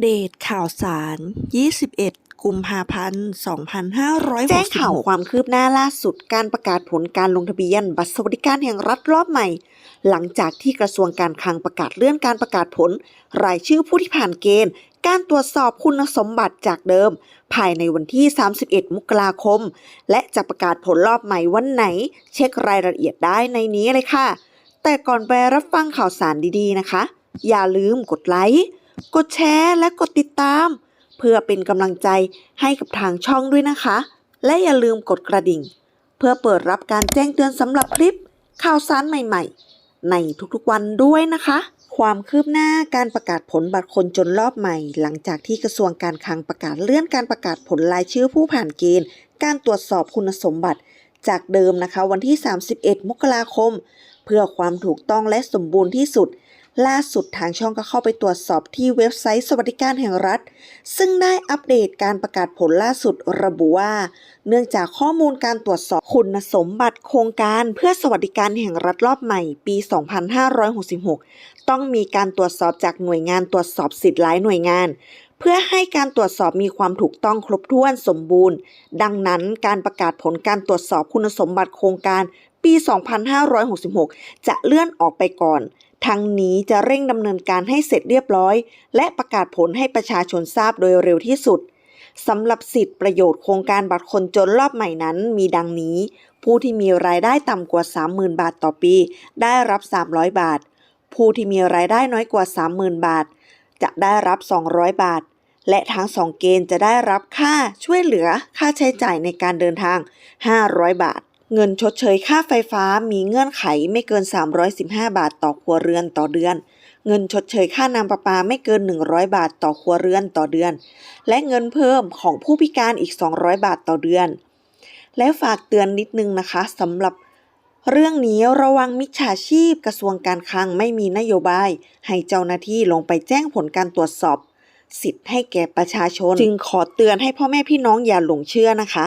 เดตข่าวสาร 21 กุมภาพันธ์ 2566แจ้งข่าวความคืบหน้าล่าสุดการประกาศผลการลงทะเบียนบัตรสวัสดิการแห่งรัฐรอบใหม่ หลังจากที่กระทรวงการคลังประกาศเลื่อนการประกาศผล รายชื่อผู้ที่ผ่านเกณฑ์ การตรวจสอบคุณสมบัติจากเดิม ภายในวันที่ 31 มกราคม และจะประกาศผลรอบใหม่วันไหน เช็ครายละเอียดได้ในนี้เลยค่ะ แต่ก่อนไปรับฟังข่าวสารดีๆนะคะ อย่าลืมกดไลค์ กดแชร์และกดติดตาม เพื่อเป็นกำลังใจให้กับทางช่องด้วยนะคะ และอย่าลืมกดกระดิ่ง เพื่อเปิดรับการแจ้งเตือนสำหรับคลิปข่าวสารใหม่ๆ ในทุกๆวันด้วยนะคะ ความคืบหน้าการประกาศผลบัตรคนจนรอบใหม่ หลังจากที่กระทรวงการคลังประกาศเลื่อนการประกาศผลรายชื่อผู้ผ่านเกณฑ์ การตรวจสอบคุณสมบัติ จากเดิมนะคะ วันที่ 31 มกราคม เพื่อความถูกต้องและสมบูรณ์ที่สุด ล่าสุดทางช่องก็เข้าไปตรวจสอบที่เว็บไซต์สวัสดิการแห่งรัฐ ซึ่งได้อัปเดตการประกาศผลล่าสุดระบุว่า เนื่องจากข้อมูลการตรวจสอบคุณสมบัติโครงการเพื่อสวัสดิการแห่งรัฐรอบใหม่ปี 2566 ต้องมีการตรวจสอบจากหน่วยงานตรวจสอบสิทธิ์หลายหน่วยงานเพื่อให้การตรวจสอบมีความถูกต้องครบถ้วนสมบูรณ์ ดังนั้นการประกาศผลการตรวจสอบคุณสมบัติโครงการ ปี 2566 จะเลื่อนออกไปก่อน ทั้งนี้จะเร่งดำเนินการให้เสร็จเรียบร้อย และประกาศผลให้ประชาชนทราบโดยเร็วที่สุดสำหรับสิทธิประโยชน์โครงการบัตรคนจนรอบใหม่นั้นมีดังนี้ ผู้ที่มีรายได้ต่ำกว่า 30,000 บาทต่อปี ได้รับ 300 บาท ผู้ที่มีรายได้น้อยกว่า 30,000 บาท จะได้รับ 200 บาท และทั้งสองเกณฑ์จะได้รับค่าช่วยเหลือค่าใช้จ่ายในการเดินทาง 500 บาท เงินชดเชยค่าไฟฟ้ามีเงื่อนไขไม่เกิน 315 บาทต่อครัวเรือนต่อเดือน เงินชดเชยค่าน้ำประปาไม่เกิน 100 บาทต่อครัวเรือนต่อเดือน และเงินเพิ่มของผู้พิการอีก 200 บาทต่อเดือน และฝากเตือนนิดนึงนะคะสำหรับเรื่องนี้ระวังมิจฉาชีพกระทรวงการคลังไม่มีนโยบาย ให้เจ้าหน้าที่ลงไปแจ้งผลการตรวจสอบ สิทธิ์ให้แก่ประชาชน จึงขอเตือนให้พ่อแม่พี่น้องอย่าหลงเชื่อนะคะ